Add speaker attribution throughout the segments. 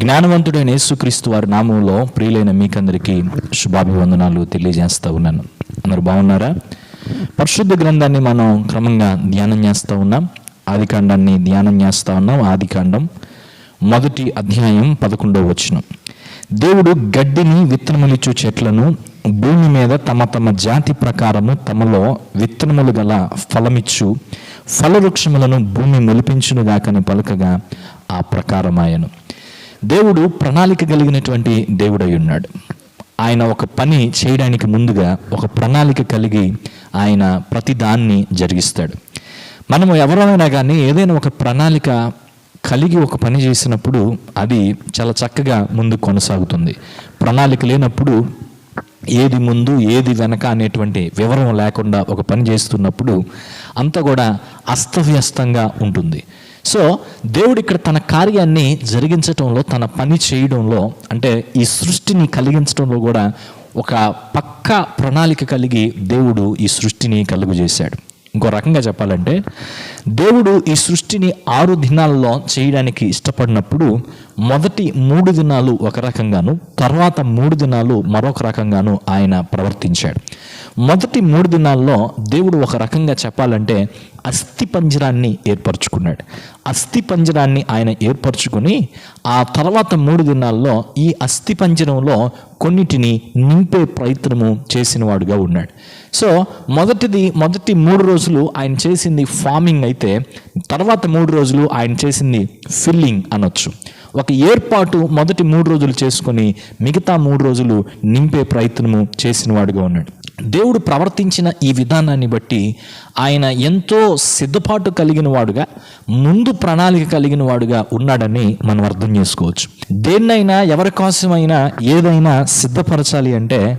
Speaker 1: జ్ఞానవంతుడైన యేసుక్రీస్తు వారి నామంలో ప్రియులైన మీకందరికీ శుభాభివందనాలు తెలియజేస్తూ ఉన్నాను. అందరు బాగున్నారా? పరిశుద్ధ గ్రంథాన్ని మనం క్రమంగా ధ్యానం చేస్తూ ఉన్నాం. ఆదికాండాన్ని ధ్యానం చేస్తూ ఉన్నాం. ఆదికాండం మొదటి అధ్యాయం పదకొండవ వచనం. దేవుడు గడ్డిని విత్తనములిచ్చు చెట్లను భూమి మీద తమ తమ జాతి ప్రకారము తమలో విత్తనములు గల ఫలమిచ్చు ఫలవృక్షములను భూమి మొలిపించునుగాకని పలుకగా ఆ ప్రకారమాయను. దేవుడు ప్రణాళిక కలిగినటువంటి దేవుడై ఉన్నాడు. ఆయన ఒక పని చేయడానికి ముందుగా ఒక ప్రణాళిక కలిగి ఆయన ప్రతిదాన్ని జరిగిస్తాడు. మనము ఎవరైనా కానీ ఏదైనా ఒక ప్రణాళిక కలిగి ఒక పని చేసినప్పుడు అది చాలా చక్కగా ముందు కొనసాగుతుంది. ప్రణాళిక లేనప్పుడు ఏది ముందు ఏది వెనక అనేటువంటి వివరం లేకుండా ఒక పని చేస్తున్నప్పుడు అంతా కూడా అస్తవ్యస్తంగా ఉంటుంది. సో దేవుడు ఇక్కడ తన కార్యాన్ని జరిగించటంలో తన పని చేయడంలో అంటే ఈ సృష్టిని కలిగించడంలో కూడా ఒక పక్క ప్రణాళిక కలిగి దేవుడు ఈ సృష్టిని కలుగు చేశాడు ఇంకో రకంగా చెప్పాలంటే దేవుడు ఈ సృష్టిని ఆరు దినాల్లో చేయడానికి ఇష్టపడినప్పుడు మొదటి మూడు దినాలు ఒక రకంగాను తర్వాత మూడు దినాలు మరొక రకంగాను ఆయన ప్రవర్తించాడు. మొదటి మూడు దినాల్లో దేవుడు ఒక రకంగా చెప్పాలంటే అస్థి పంజరాన్ని ఏర్పరచుకున్నాడు. అస్థి పంజరాన్ని ఆయన ఏర్పరచుకుని ఆ తర్వాత మూడు దినాల్లో ఈ అస్థి పంజరంలో కొన్నిటిని నింపే ప్రయత్నము చేసినవాడుగా ఉన్నాడు. సో మొదటిది మొదటి మూడు రోజులు ఆయన చేసింది ఫార్మింగ్ అయితే తర్వాత మూడు రోజులు ఆయన చేసింది ఫిల్లింగ్ అనొచ్చు. ఒక ఏర్పాటు మొదటి మూడు రోజులు చేసుకొని మిగతా మూడు రోజులు నింపే ప్రయత్నము చేసినవాడుగా ఉన్నాడు. దేవుడు ప్రవర్తించిన ఈ విధానాన్ని బట్టి ఆయన ఎంతో సిద్ధపాటు కలిగిన వాడుగా ముందు ప్రణాళిక కలిగిన వాడుగా ఉన్నాడని మనం అర్థం చేసుకోవచ్చు. దేన్నైనా ఎవరి కోసమైనా ఏదైనా సిద్ధపరచాలి అంటే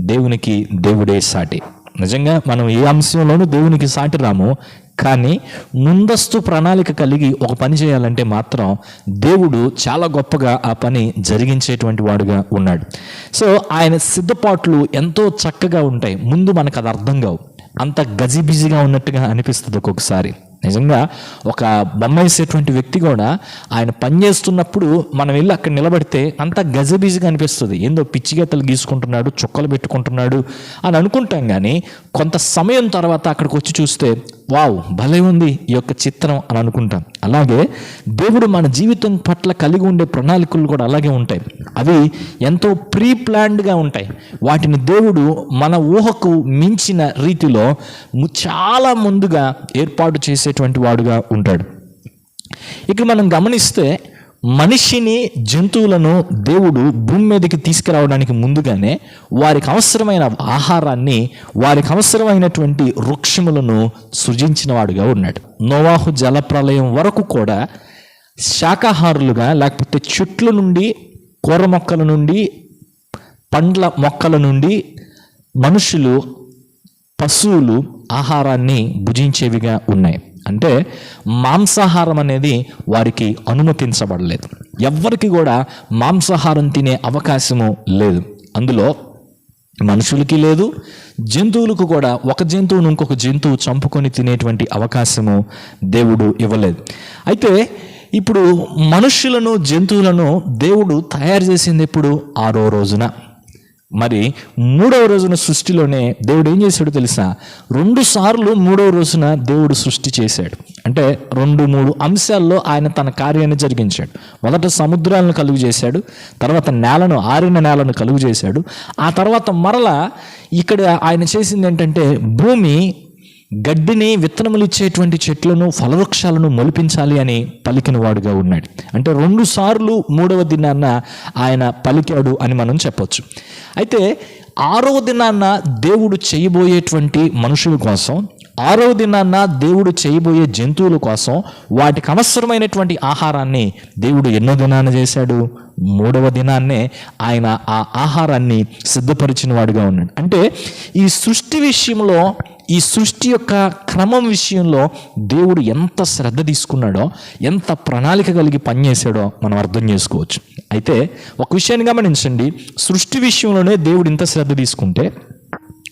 Speaker 1: దేవునికి దేవుడే సాటి. నిజంగా మనం ఏ అంశంలోనూ దేవునికి సాటి రాము కానీ ముందస్తు ప్రణాళిక కలిగి ఒక పని చేయాలంటే మాత్రం దేవుడు చాలా గొప్పగా ఆ పని జరిగించేటువంటి వాడుగా ఉన్నాడు. సో ఆయన సిద్ధపాట్లు ఎంతో చక్కగా ఉంటాయి. ముందు మనకు అది అర్థం కావు. అంత గజిబిజిగా ఉన్నట్టుగా అనిపిస్తుంది ఒక్కొక్కసారి. నిజంగా ఒక బొమ్మేసేటువంటి వ్యక్తి కూడా ఆయన పని చేస్తున్నప్పుడు మనం వెళ్ళి అక్కడ నిలబడితే అంత గజబిజిగా అనిపిస్తుంది. ఏందో పిచ్చిగెత్తలు గీసుకుంటున్నాడు చుక్కలు పెట్టుకుంటున్నాడు అని అనుకుంటాం కానీ కొంత సమయం తర్వాత అక్కడికి వచ్చి చూస్తే వావ్ భలే ఉంది ఈ యొక్క చిత్రం అని అనుకుంటాం. అలాగే దేవుడు మన జీవితం పట్ల కలిగి ఉండే ప్రణాళికలు కూడా అలాగే ఉంటాయి. అవి ఎంతో ప్రీ ప్లాన్డ్గా ఉంటాయి. వాటిని దేవుడు మన ఊహకు మించిన రీతిలో చాలా ముందుగా ఏర్పాటు చేసేటువంటి వాడుగా ఉంటాడు. ఇక్కడ మనం గమనిస్తే మనిషిని జంతువులను దేవుడు భూమి మీదకి తీసుకురావడానికి ముందుగానే వారికి అవసరమైన ఆహారాన్ని వారికి అవసరమైనటువంటి వృక్షములను సృజించిన వాడుగా ఉన్నాడు. నోవాహు జలప్రలయం వరకు కూడా శాకాహారులుగా లేకపోతే చెట్ల నుండి కూర మొక్కల నుండి పండ్ల మొక్కల నుండి మనుషులు పశువులు ఆహారాన్ని భుజించేవిగా ఉన్నాయి. అంటే మాంసాహారం అనేది వారికి అనుమతించబడలేదు. ఎవ్వరికి కూడా మాంసాహారం తినే అవకాశము లేదు. అందులో మనుషులకి లేదు జంతువులకు కూడా ఒక జంతువును ఇంకొక జంతువు చంపుకొని తినేటువంటి అవకాశము దేవుడు ఇవ్వలేదు. అయితే ఇప్పుడు మనుషులను జంతువులను దేవుడు తయారు చేసింది ఎప్పుడు? ఆరో రోజున. మరి మూడవ రోజున సృష్టిలోనే దేవుడు ఏం చేశాడు తెలుసా? రెండు సార్లు మూడవ రోజున దేవుడు సృష్టి చేశాడు. అంటే రెండు మూడు అంశాల్లో ఆయన తన కార్యాన్ని జరిగించాడు. మొదట సముద్రాలను కలుగు చేశాడు తర్వాత నేలను ఆరిన నేలను కలుగు చేశాడు. ఆ తర్వాత మరలా ఇక్కడ ఆయన చేసింది ఏంటంటే భూమి గడ్డిని విత్తనములు ఇచ్చేటువంటి చెట్లను ఫలవృక్షాలను మొలిపించాలి అని పలికిన వాడుగా ఉన్నాడు. అంటే రెండు సార్లు మూడవ దినాన్న ఆయన పలికాడు అని మనం చెప్పొచ్చు. అయితే ఆరవ దినాన్న దేవుడు చేయబోయేటువంటి మనుషుల కోసం ఆరవ దినాన్న దేవుడు చేయబోయే జంతువుల కోసం వాటికి అవసరమైనటువంటి ఆహారాన్ని దేవుడు ఎన్నో దినాన చేశాడు? మూడవ దినాన్నే ఆయన ఆ ఆహారాన్ని సిద్ధపరిచిన వాడుగా ఉన్నాడు. అంటే ఈ సృష్టి విషయంలో ఈ సృష్టి యొక్క క్రమం విషయంలో దేవుడు ఎంత శ్రద్ధ తీసుకున్నాడో ఎంత ప్రణాళిక కలిగి పనిచేశాడో మనం అర్థం చేసుకోవచ్చు. అయితే ఒక విషయాన్ని గమనించండి. సృష్టి విషయంలోనే దేవుడు ఇంత శ్రద్ధ తీసుకుంటే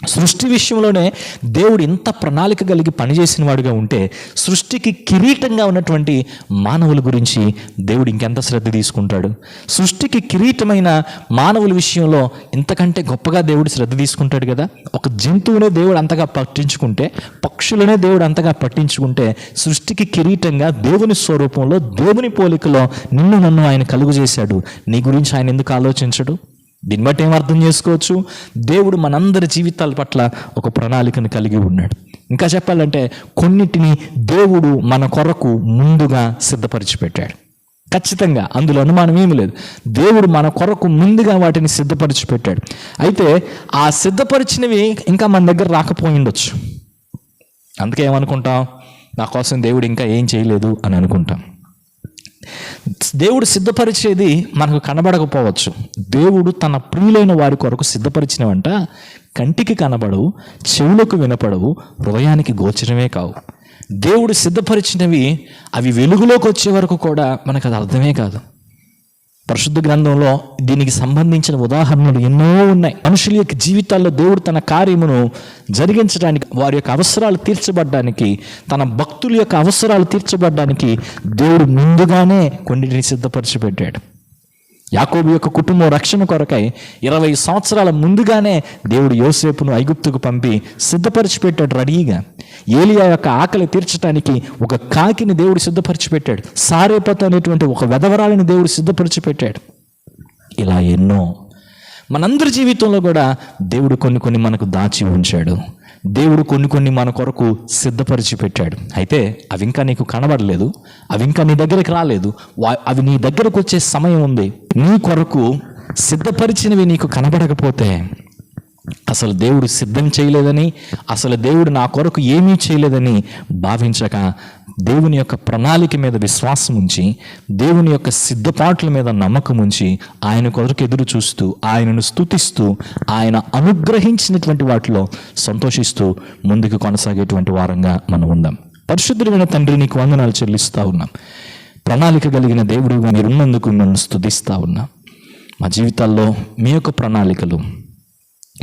Speaker 1: సృష్టి విషయంలోనే దేవుడు ఇంత ప్రణాళిక కలిగి పనిచేసిన వాడుగా ఉంటే సృష్టికి కిరీటంగా ఉన్నటువంటి మానవుల గురించి దేవుడు ఇంకెంత శ్రద్ధ తీసుకుంటాడు? సృష్టికి కిరీటమైన మానవుల విషయంలో ఇంతకంటే గొప్పగా దేవుడు శ్రద్ధ తీసుకుంటాడు కదా? ఒక జంతువునే దేవుడు అంతగా పట్టించుకుంటే పక్షులనే దేవుడు అంతగా పట్టించుకుంటే సృష్టికి కిరీటంగా దేవుని స్వరూపంలో దేవుని పోలికలో నిన్ను నన్ను ఆయన కలుగు చేశాడు. నీ గురించి ఆయన ఎందుకు ఆలోచించడు? దీన్ని బట్టి ఏం అర్థం చేసుకోవచ్చు? దేవుడు మనందరి జీవితాల పట్ల ఒక ప్రణాళికను కలిగి ఉన్నాడు. ఇంకా చెప్పాలంటే కొన్నిటిని దేవుడు మన కొరకు ముందుగా సిద్ధపరిచి పెట్టాడు ఖచ్చితంగా అందులో అనుమానం ఏమీ లేదు. దేవుడు మన కొరకు ముందుగా వాటిని సిద్ధపరిచి పెట్టాడు అయితే ఆ సిద్ధపరిచినవి ఇంకా మన దగ్గర రాకపోయి ఉండొచ్చు. అందుకే ఏమనుకుంటాం? నా కోసం దేవుడు ఇంకా ఏం చేయలేదు అని అనుకుంటాం. దేవుడు సిద్ధపరిచేది మనకు కనబడకపోవచ్చు. దేవుడు తన ప్రియులైన వారి కొరకు సిద్ధపరిచినవంట కంటికి కనబడవు చెవులకు వినపడవు హృదయానికి గోచరమే కావు. దేవుడు సిద్ధపరిచినవి అవి వెలుగులోకి వచ్చే వరకు కూడా మనకు అది అర్థమే కాదు. పరిశుద్ధ గ్రంథంలో దీనికి సంబంధించిన ఉదాహరణలు ఎన్నో ఉన్నాయి. మనుషుల యొక్క జీవితాల్లో దేవుడు తన కార్యమును జరిగించడానికి వారి యొక్క అవసరాలు తీర్చబడ్డానికి తన భక్తుల యొక్క అవసరాలు తీర్చబడ్డానికి దేవుడు ముందుగానే కొన్నిటిని సిద్ధపరిచి పెట్టాడు యాకోబు యొక్క కుటుంబం రక్షణ కొరకై ఇరవై సంవత్సరాల ముందుగానే దేవుడు యోసేపును ఐగుప్తుకు పంపి సిద్ధపరిచి పెట్టాడు రెడీగా. ఏలియా యొక్క ఆకలి తీర్చడానికి ఒక కాకిని దేవుడు సిద్ధపరిచి పెట్టాడు సారేపత అనేటువంటి ఒక వెధవరాలని దేవుడు సిద్ధపరిచి పెట్టాడు ఇలా ఎన్నో మనందరి జీవితంలో కూడా దేవుడు కొన్ని కొన్ని మనకు దాచి ఉంచాడు. దేవుడు కొన్ని కొన్ని మన కొరకు సిద్ధపరిచి పెట్టాడు అయితే అవి ఇంకా నీకు కనబడలేదు. అవి ఇంకా నీ దగ్గరికి రాలేదు. అవి నీ దగ్గరకు వచ్చే సమయం ఉంది. నీ కొరకు సిద్ధపరిచినవి నీకు కనబడకపోతే అసలు దేవుడు సిద్ధం చేయలేదని అసలు దేవుడు నా కొరకు ఏమీ చేయలేదని భావించక దేవుని యొక్క ప్రణాళిక మీద విశ్వాసం ఉంచి దేవుని యొక్క సిద్ధపాట్ల మీద నమ్మకం ఉంచి ఆయన కొరకు ఎదురు చూస్తూ ఆయనను స్థుతిస్తూ ఆయన అనుగ్రహించినటువంటి వాటిలో సంతోషిస్తూ ముందుకు కొనసాగేటువంటి వారంగా మనం ఉందాం. పరిశుద్ధుడైన తండ్రి నీకు వందనాలు చెల్లిస్తూ ఉన్నాం. ప్రణాళిక కలిగిన దేవుడు మీరున్నందుకు నన్ను స్థుతిస్తూ ఉన్నాం. మా జీవితాల్లో మీ యొక్క ప్రణాళికలు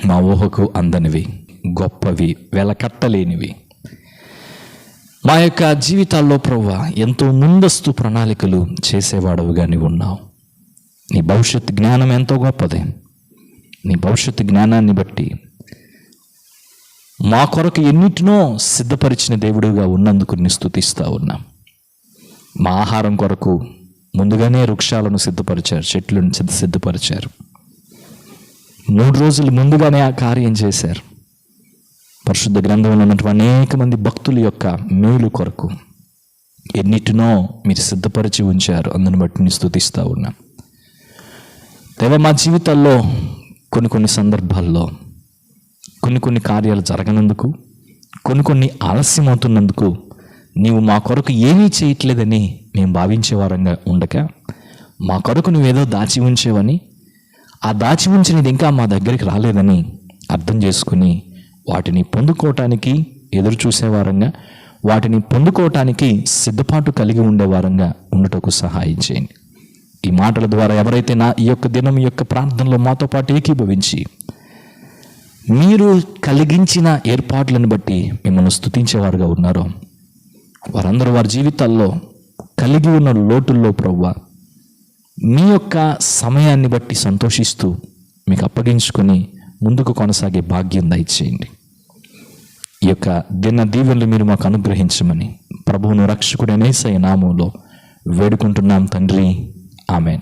Speaker 1: మా ఊహకు అందనివి గొప్పవి వెలకట్టలేనివి. మా యొక్క జీవితాల్లో ప్రవ్వా ఎంతో ముందస్తు ప్రణాళికలు చేసేవాడవుగా నీవు ఉన్నావు. నీ భవిష్యత్ జ్ఞానం ఎంతో గొప్పది. నీ భవిష్యత్ జ్ఞానాన్ని బట్టి మా కొరకు ఎన్నిటినో సిద్ధపరిచిన దేవుడుగా ఉన్నందుకు నీ స్థుతిస్తూ ఉన్నాం. మా ఆహారం కొరకు ముందుగానే వృక్షాలను సిద్ధపరిచారు చెట్లను సిద్ధ సిద్ధపరిచారు. మూడు రోజులు ముందుగానే ఆ కార్యం చేశారు. పరిశుద్ధ గ్రంథంలో ఉన్నటువంటి అనేక మంది భక్తుల యొక్క మేలు కొరకు ఎన్నిటినో మీరు సిద్ధపరిచి ఉంచారు. అందుని బట్టి నేను స్థుతిస్తూ ఉన్నా. దేవ మా జీవితాల్లో కొన్ని కొన్ని సందర్భాల్లో కొన్ని కొన్ని కార్యాలు జరగనందుకు కొన్ని కొన్ని ఆలస్యం అవుతున్నందుకు నీవు మా కొరకు ఏమీ చేయట్లేదని మేము భావించేవారంగా ఉండక మా కొరకు నువ్వేదో దాచి ఉంచేవని ఆ దాచి ఉంచినది ఇంకా మా దగ్గరికి రాలేదని అర్థం చేసుకుని వాటిని పొందుకోవటానికి ఎదురు చూసేవారంగా వాటిని పొందుకోవటానికి సిద్ధపాటు కలిగి ఉండేవారంగా ఉండటకు సహాయం చేయండి. ఈ మాటల ద్వారా ఎవరైతే నా ఈ యొక్క దినం ఈ యొక్క ప్రార్థనలో మాతో పాటు ఏకీభవించి మీరు కలిగించిన ఏర్పాట్లను బట్టి మిమ్మల్ని స్తుతించేవారుగా ఉన్నారో వారందరూ వారి జీవితాల్లో కలిగి ఉన్న లోటుల్లో ప్రవ్వా మీ యొక్క సమయాన్ని బట్టి సంతోషిస్తూ మీకు అప్పగించుకొని ముందుకు కొనసాగే భాగ్యం దయచేయండి. ఈ యొక్క దిన దీవెనలు మీరు మాకు అనుగ్రహించమని ప్రభువును రక్షకుడైన యేసయ్య నామంలో వేడుకుంటున్నాం తండ్రి. ఆమెన్.